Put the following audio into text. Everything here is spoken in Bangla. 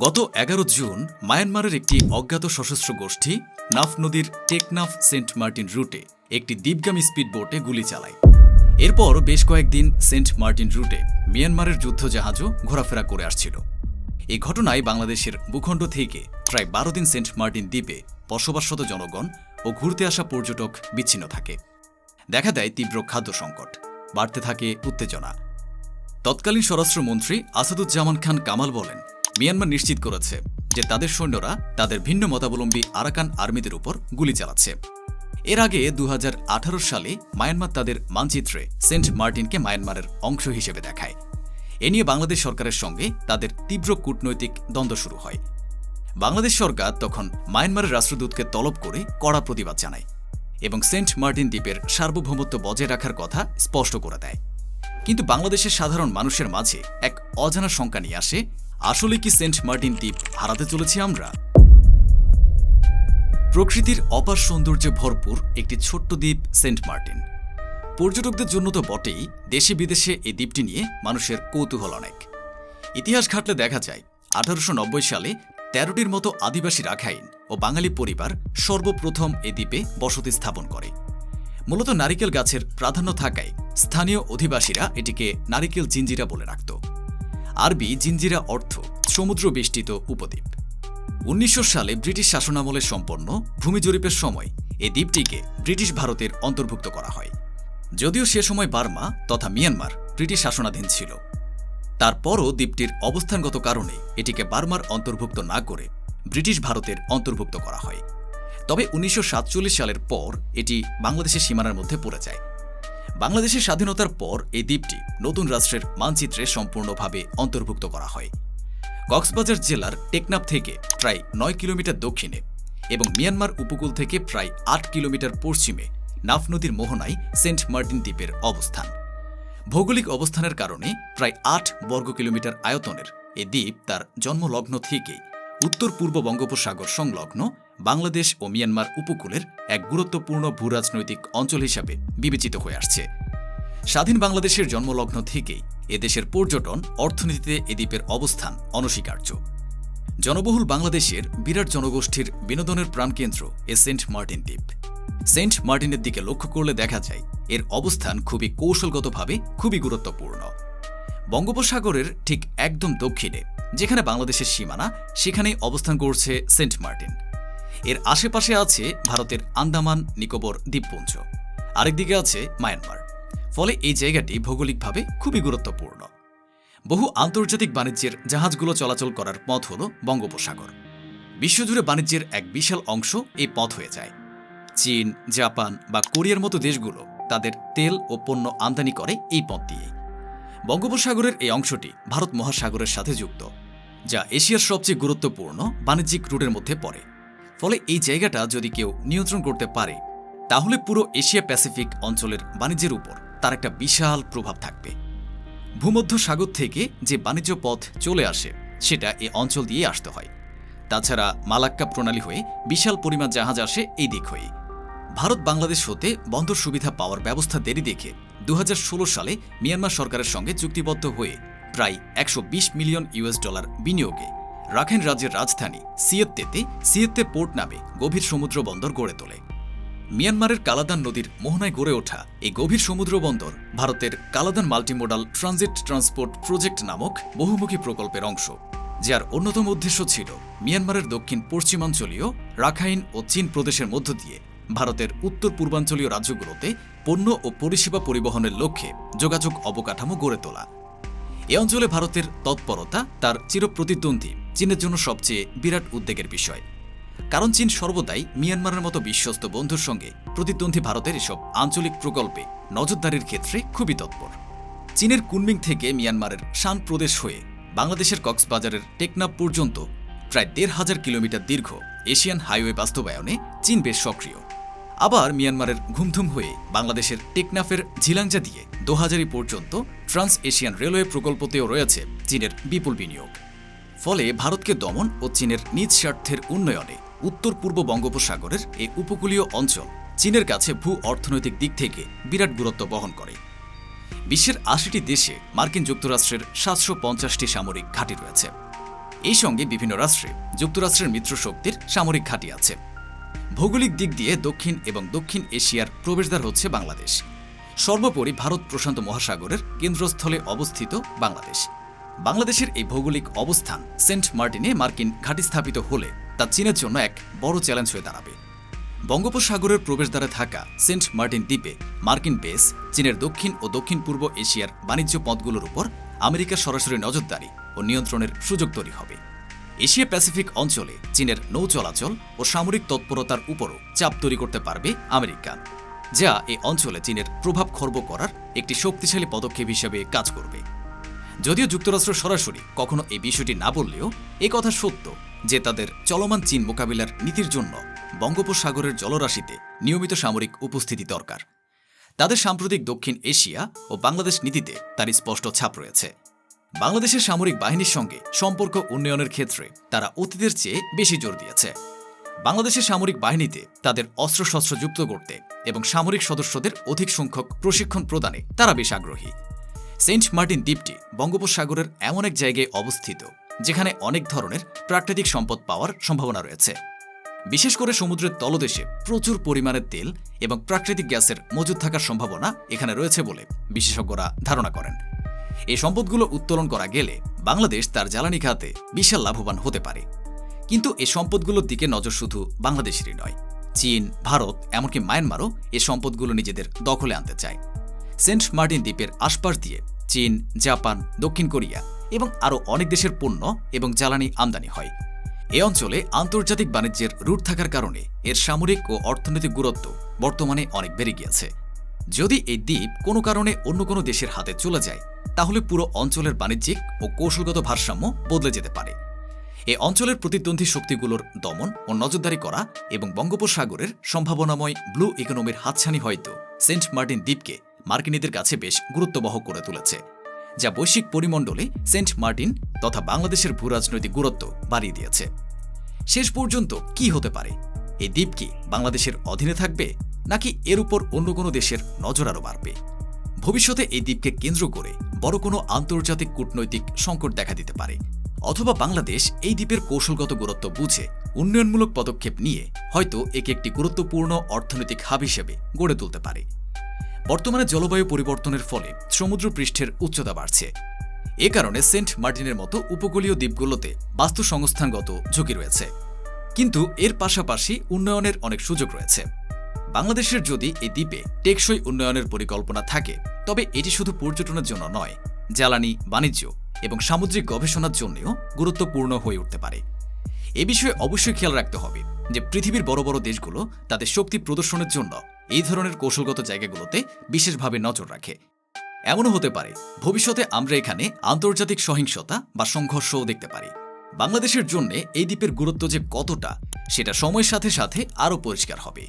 গত এগারো জুন মায়ানমারের একটি অজ্ঞাত সশস্ত্র গোষ্ঠী নাফ নদীর টেকনাফ সেন্ট মার্টিন রুটে একটি দ্বীপগামী স্পিডবোটে গুলি চালায়। এরপর বেশ কয়েকদিন সেন্ট মার্টিন রুটে মিয়ানমারের যুদ্ধজাহাজও ঘোরাফেরা করে আসছিল। এই ঘটনায় বাংলাদেশের ভূখণ্ড থেকে প্রায় বারো দিন সেন্ট মার্টিন দ্বীপে বসবাসরত জনগণ ও ঘুরতে আসা পর্যটক বিচ্ছিন্ন থাকে। দেখা দেয় তীব্র খাদ্য সংকট, বাড়তে থাকে উত্তেজনা। তৎকালীন স্বরাষ্ট্রমন্ত্রী আসাদুজ্জামান খান কামাল বলেন মিয়ানমার নিশ্চিত করেছে যে তাদের সৈন্যরা তাদের ভিন্ন মতাবলম্বী আরাকান আর্মিদের উপর গুলি চালাচ্ছে। এর আগে দু সালে মায়ানমার তাদের মানচিত্রে সেন্ট মার্টিনকে মায়ানমারের অংশ হিসেবে দেখায়। এ নিয়ে বাংলাদেশ সরকারের সঙ্গে তাদের তীব্র কূটনৈতিক দ্বন্দ্ব শুরু হয়। বাংলাদেশ সরকার তখন মায়ানমারের রাষ্ট্রদূতকে তলব করে কড়া প্রতিবাদ জানায় এবং সেন্ট মার্টিন দ্বীপের সার্বভৌমত্ব বজায় রাখার কথা স্পষ্ট করে দেয়। কিন্তু বাংলাদেশের সাধারণ মানুষের মাঝে এক অজানা শঙ্কা নিয়ে আসে আসলে কি সেন্ট মার্টিন দ্বীপ হারাতে চলেছি আমরা? প্রকৃতির অপার সৌন্দর্যে ভরপুর একটি ছোট্ট দ্বীপ সেন্ট মার্টিন। পর্যটকদের জন্য তো বটেই দেশে বিদেশে এই দ্বীপটি নিয়ে মানুষের কৌতূহল অনেক। ইতিহাস ঘাটলে দেখা যায়, আঠারোশো নব্বই সালে তেরোটির মতো আদিবাসী রাখাইন ও বাঙালি পরিবার সর্বপ্রথম এ দ্বীপে বসতি স্থাপন করে। মূলত নারিকেল গাছের প্রাধান্য থাকায় স্থানীয় অধিবাসীরা এটিকে নারিকেল জিঞ্জিরা বলে রাখত। আরবি জিঞ্জিরা অর্থ সমুদ্র বেষ্টিত উপদ্বীপ। উনিশশো সালে ব্রিটিশ শাসনামলে সম্পন্ন ভূমি জরিপের সময় এই দ্বীপটিকে ব্রিটিশ ভারতের অন্তর্ভুক্ত করা হয়। যদিও সে সময় বার্মা তথা মিয়ানমার ব্রিটিশ শাসনাধীন ছিল। তারপরও দ্বীপটির অবস্থানগত কারণে এটিকে বার্মার অন্তর্ভুক্ত না করে ব্রিটিশ ভারতের অন্তর্ভুক্ত করা হয়। তবে উনিশশো সাতচল্লিশ সালের পর এটি বাংলাদেশের সীমানার মধ্যে পড়ে যায়। বাংলাদেশের স্বাধীনতার পর এই দ্বীপটি নতুন রাষ্ট্রের মানচিত্রে সম্পূর্ণভাবে অন্তর্ভুক্ত করা হয়। কক্সবাজার জেলার টেকনাফ থেকে প্রায় নয় কিলোমিটার দক্ষিণে এবং মিয়ানমার উপকূল থেকে প্রায় আট কিলোমিটার পশ্চিমে নাফ নদীর মোহনায় সেন্ট মার্টিন দ্বীপের অবস্থান। ভৌগোলিক অবস্থানের কারণে প্রায় আট বর্গ কিলোমিটার আয়তনের এ দ্বীপ তার জন্মলগ্ন থেকে উত্তর পূর্ব বঙ্গোপসাগর সংলগ্ন বাংলাদেশ ও মিয়ানমার উপকূলের এক গুরুত্বপূর্ণ ভূরাজনৈতিক অঞ্চল হিসাবে বিবেচিত হয়ে আসছে। স্বাধীন বাংলাদেশের জন্মলগ্ন থেকেই এদেশের পর্যটন, অর্থনীতিতে এ দ্বীপের অবস্থান অনস্বীকার্য। জনবহুল বাংলাদেশের বিরাট জনগোষ্ঠীর বিনোদনের প্রাণকেন্দ্র এ সেন্ট মার্টিন দ্বীপ। সেন্ট মার্টিনের দিকে লক্ষ্য করলে দেখা যায়, এর অবস্থান খুবই কৌশলগতভাবে খুবই গুরুত্বপূর্ণ। বঙ্গোপসাগরের ঠিক একদম দক্ষিণে, যেখানে বাংলাদেশের সীমানা, সেখানেই অবস্থান করছে সেন্ট মার্টিন। এর আশেপাশে আছে ভারতের আন্দামান নিকোবর দ্বীপপুঞ্জ। আরেকদিকে আছে মায়ানমার। ফলে এই জায়গাটি ভৌগোলিকভাবে খুবই গুরুত্বপূর্ণ। বহু আন্তর্জাতিক বাণিজ্যের জাহাজগুলো চলাচল করার পথ হল বঙ্গোপসাগর। বিশ্বজুড়ে বাণিজ্যের এক বিশাল অংশ এই পথ হয়ে যায়। চীন, জাপান বা কোরিয়ার মতো দেশগুলো তাদের তেল ও পণ্য আমদানি করে এই পথ দিয়েই। বঙ্গোপসাগরের এই অংশটি ভারত মহাসাগরের সাথে যুক্ত, যা এশিয়ার সবচেয়ে গুরুত্বপূর্ণ বাণিজ্যিক রুটের মধ্যে পড়ে। ফলে এই জায়গাটা যদি কেউ নিয়ন্ত্রণ করতে পারে, তাহলে পুরো এশিয়া প্যাসিফিক অঞ্চলের বাণিজ্যের উপর তার একটা বিশাল প্রভাব থাকবে। ভূমধ্য সাগর থেকে যে বাণিজ্য পথ চলে আসে, সেটা এই অঞ্চল দিয়ে আসতে হয়। তাছাড়া মালাক্কা প্রণালী হয়ে বিশাল পরিমাণ জাহাজ আসে এই দিক হয়ে ভারত বাংলাদেশ হতে বন্দর সুবিধা পাওয়ার ব্যবস্থা দেরি দেখে দু হাজার ষোলো সালে মিয়ানমার সরকারের সঙ্গে চুক্তিবদ্ধ হয়ে প্রায় একশো বিশ মিলিয়ন ইউএস ডলার বিনিয়োগে রাখাইন রাজ্যের রাজধানী সিয়েত্তেতে সিয়েত্তে পোর্ট নামে গভীর সমুদ্র বন্দর গড়ে তোলে। মিয়ানমারের কালাদান নদীর মোহনায় গড়ে ওঠা এই গভীর সমুদ্র বন্দর ভারতের Kaladan multimodal transit transport project নামক বহুমুখী প্রকল্পের অংশ, যার অন্যতম উদ্দেশ্য ছিল মিয়ানমারের দক্ষিণ পশ্চিমাঞ্চলীয় রাখাইন ও চীন প্রদেশের মধ্য দিয়ে ভারতের উত্তর পূর্বাঞ্চলীয় রাজ্যগুলোতে পণ্য ও পরিষেবা পরিবহনের লক্ষ্যে যোগাযোগ অবকাঠামো গড়ে তোলা। এ অঞ্চলে ভারতের তৎপরতা তার চিরপ্রতিদ্বন্দ্বী, চীনের জন্য সবচেয়ে বিরাট উদ্বেগের বিষয়। কারণ চীন সর্বদাই মিয়ানমারের মতো বিশ্বস্ত বন্ধুর সঙ্গে প্রতিদ্বন্দ্বী ভারতের এসব আঞ্চলিক প্রকল্পে নজরদারির ক্ষেত্রে খুবই তৎপর। চীনের কুনমিং থেকে মিয়ানমারের শান প্রদেশ হয়ে বাংলাদেশের কক্সবাজারের টেকনাফ পর্যন্ত প্রায় দেড় হাজার কিলোমিটার দীর্ঘ এশিয়ান হাইওয়ে বাস্তবায়নে চীন বেশ সক্রিয়। আবার মিয়ানমারের ঘুমধুম হয়ে বাংলাদেশের টেকনাফের ঝিলাংজা দিয়ে দোহাজারি পর্যন্ত ট্রান্স এশিয়ান রেলওয়ে প্রকল্পতেও রয়েছে চীনের বিপুল বিনিয়োগ। ফলে ভারতকে দমন ও চীনের নিজ স্বার্থের উন্নয়নে উত্তর পূর্ব বঙ্গোপসাগরের এই উপকূলীয় অঞ্চল চীনের কাছে ভূ অর্থনৈতিক দিক থেকে বিরাট গুরুত্ব বহন করে। বিশ্বের আশিটি দেশে মার্কিন যুক্তরাষ্ট্রের সাতশো পঞ্চাশটি সামরিক ঘাঁটি রয়েছে। এই সঙ্গে বিভিন্ন রাষ্ট্রে যুক্তরাষ্ট্রের মিত্র শক্তির সামরিক ঘাঁটি আছে। ভৌগোলিক দিক দিয়ে দক্ষিণ এবং দক্ষিণ এশিয়ার প্রবেশদ্বার হচ্ছে বাংলাদেশ। সর্বোপরি ভারত প্রশান্ত মহাসাগরের কেন্দ্রস্থলে অবস্থিত বাংলাদেশ। বাংলাদেশের এই ভৌগোলিক অবস্থান সেন্ট মার্টিনে মার্কিন ঘাঁটি স্থাপিত হলে তা চীনের জন্য এক বড় চ্যালেঞ্জ হয়ে দাঁড়াবে। বঙ্গোপসাগরের প্রবেশদ্বারে থাকা সেন্ট মার্টিন দ্বীপে মার্কিন বেস, চীনের দক্ষিণ ও দক্ষিণ পূর্ব এশিয়ার বাণিজ্য পথগুলোর উপর আমেরিকার সরাসরি নজরদারি ও নিয়ন্ত্রণের সুযোগ তৈরি হবে। এশিয়া প্যাসিফিক অঞ্চলে চীনের নৌ চলাচল ও সামরিক তৎপরতার উপরও চাপ তৈরি করতে পারবে আমেরিকা, যা এই অঞ্চলে চীনের প্রভাব খর্ব করার একটি শক্তিশালী পদক্ষেপ হিসেবে কাজ করবে। যদিও যুক্তরাষ্ট্র সরাসরি কখনো এই বিষয়টি না বললেও এ কথা সত্য যে তাদের চলমান চীন মোকাবিলার নীতির জন্য বঙ্গোপসাগরের জলরাশিতে নিয়মিত সামরিক উপস্থিতি দরকার। তাদের সাম্প্রতিক দক্ষিণ এশিয়া ও বাংলাদেশ নীতিতে তার স্পষ্ট ছাপ রয়েছে। বাংলাদেশের সামরিক বাহিনীর সঙ্গে সম্পর্ক উন্নয়নের ক্ষেত্রে তারা অতীতের চেয়ে বেশি জোর দিয়েছে। বাংলাদেশের সামরিক বাহিনীতে তাদের অস্ত্রশস্ত্র যুক্ত করতে এবং সামরিক সদস্যদের অধিক সংখ্যক প্রশিক্ষণ প্রদানে তারা বেশ আগ্রহী। সেন্ট মার্টিন দ্বীপটি বঙ্গোপসাগরের এমন এক জায়গায় অবস্থিত, যেখানে অনেক ধরনের প্রাকৃতিক সম্পদ পাওয়ার সম্ভাবনা রয়েছে। বিশেষ করে সমুদ্রের তলদেশে প্রচুর পরিমাণে তেল এবং প্রাকৃতিক গ্যাসের মজুদ থাকার সম্ভাবনা এখানে রয়েছে বলে বিশেষজ্ঞরা ধারণা করেন। এই সম্পদগুলো উত্তোলন করা গেলে বাংলাদেশ তার জ্বালানি খাতে বিশাল লাভবান হতে পারে। কিন্তু এই সম্পদগুলোর দিকে নজর শুধু বাংলাদেশেরই নয়। চীন, ভারত, এমনকি মায়ানমারও এই সম্পদগুলো নিজেদের দখলে আনতে চায়। সেন্ট মার্টিন দ্বীপের আশপাশ দিয়ে চীন, জাপান, দক্ষিণ কোরিয়া এবং আরও অনেক দেশের পণ্য এবং জ্বালানি আমদানি হয়। এ অঞ্চলে আন্তর্জাতিক বাণিজ্যের রুট থাকার কারণে এর সামরিক ও অর্থনৈতিক গুরুত্ব বর্তমানে অনেক বেড়ে গিয়েছে। যদি এই দ্বীপ কোনো কারণে অন্য কোনো দেশের হাতে চলে যায়, তাহলে পুরো অঞ্চলের বাণিজ্যিক ও কৌশলগত ভারসাম্য বদলে যেতে পারে। এ অঞ্চলের প্রতিদ্বন্দ্বী শক্তিগুলোর দমন ও নজরদারি করা এবং বঙ্গোপসাগরের সম্ভাবনাময় ব্লু ইকোনমির হাতছানি হয়তো সেন্ট মার্টিন দ্বীপকে মার্কিনীদের কাছে বেশ গুরুত্ববহ করে তুলেছে, যা বৈশ্বিক পরিমণ্ডলে সেন্ট মার্টিন তথা বাংলাদেশের ভূরাজনৈতিক গুরুত্ব বাড়িয়ে দিয়েছে। শেষ পর্যন্ত কি হতে পারে? এই দ্বীপ কি বাংলাদেশের অধীনে থাকবে, নাকি এর উপর অন্য কোনো দেশের নজর আরও বাড়বে? ভবিষ্যতে এই দ্বীপকে কেন্দ্র করে বড় কোনো আন্তর্জাতিক কূটনৈতিক সংকট দেখা দিতে পারে, অথবা বাংলাদেশ এই দ্বীপের কৌশলগত গুরুত্ব বুঝে উন্নয়নমূলক পদক্ষেপ নিয়ে হয়তো একে একটি গুরুত্বপূর্ণ অর্থনৈতিক হাব হিসেবে গড়ে তুলতে পারে। বর্তমানে জলবায়ু পরিবর্তনের ফলে সমুদ্র পৃষ্ঠের উচ্চতা বাড়ছে। এ কারণে সেন্ট মার্টিনের মতো উপকূলীয় দ্বীপগুলোতে বাস্তু সংস্থানগত ঝুঁকি রয়েছে। কিন্তু এর পাশাপাশি উন্নয়নের অনেক সুযোগ রয়েছে। বাংলাদেশের যদি এই দ্বীপে টেকসই উন্নয়নের পরিকল্পনা থাকে, তবে এটি শুধু পর্যটনের জন্য নয়, জ্বালানি, বাণিজ্য এবং সামুদ্রিক গবেষণার জন্যও গুরুত্বপূর্ণ হয়ে উঠতে পারে। এ বিষয়ে অবশ্যই খেয়াল রাখতে হবে যে পৃথিবীর বড় বড় দেশগুলো তাদের শক্তি প্রদর্শনের জন্য এই ধরনের কৌশলগত জায়গাগুলোতে বিশেষভাবে নজর রাখে। এমনও হতে পারে, ভবিষ্যতে আমরা এখানে আন্তর্জাতিক সহিংসতা বা সংঘর্ষও দেখতে পারি। বাংলাদেশের জন্য এই দ্বীপের গুরুত্ব যে কতটা, সেটা সময়ের সাথে সাথে আরও পরিষ্কার হবে।